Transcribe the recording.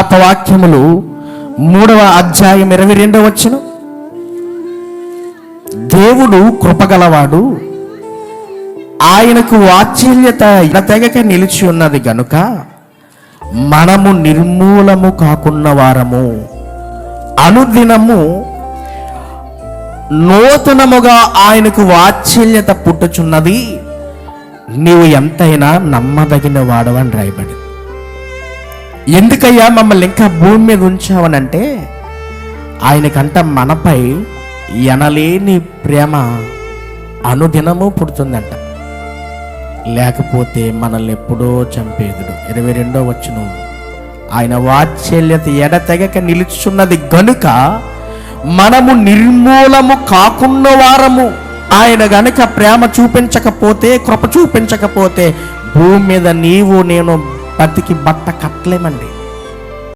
విలాపవాక్యములు మూడవ అధ్యాయం ఇరవై రెండవ వచ్చును దేవుడు కృపగలవాడు. ఆయనకు వాత్సల్యత ఎడతెగక నిలిచి ఉన్నది గనుక మనము నిర్మూలము కాకున్న వారము. అనుదినము నూతనముగా ఆయనకు వాత్సల్యత పుట్టుచున్నది. నీవు ఎంతైనా నమ్మదగిన వాడవని రాయబడి ఎందుకయ్యా మమ్మల్ని ఇంకా భూమి మీద ఉంచావనంటే? ఆయనకంట మనపై ఎనలేని ప్రేమ అనుదినము పుడుతుందంట. లేకపోతే మనల్ని ఎప్పుడో చంపేదుడు. ఇరవై రెండో వచ్చును ఆయన వాత్సల్యత ఎడతెగక నిలుచున్నది గనుక మనము నిర్మూలము కాకున్న వారము. ఆయన గనుక ప్రేమ చూపించకపోతే కృప చూపించకపోతే భూమి మీద నీవు నేను పత్తికి బట్ట కట్టలేమండి.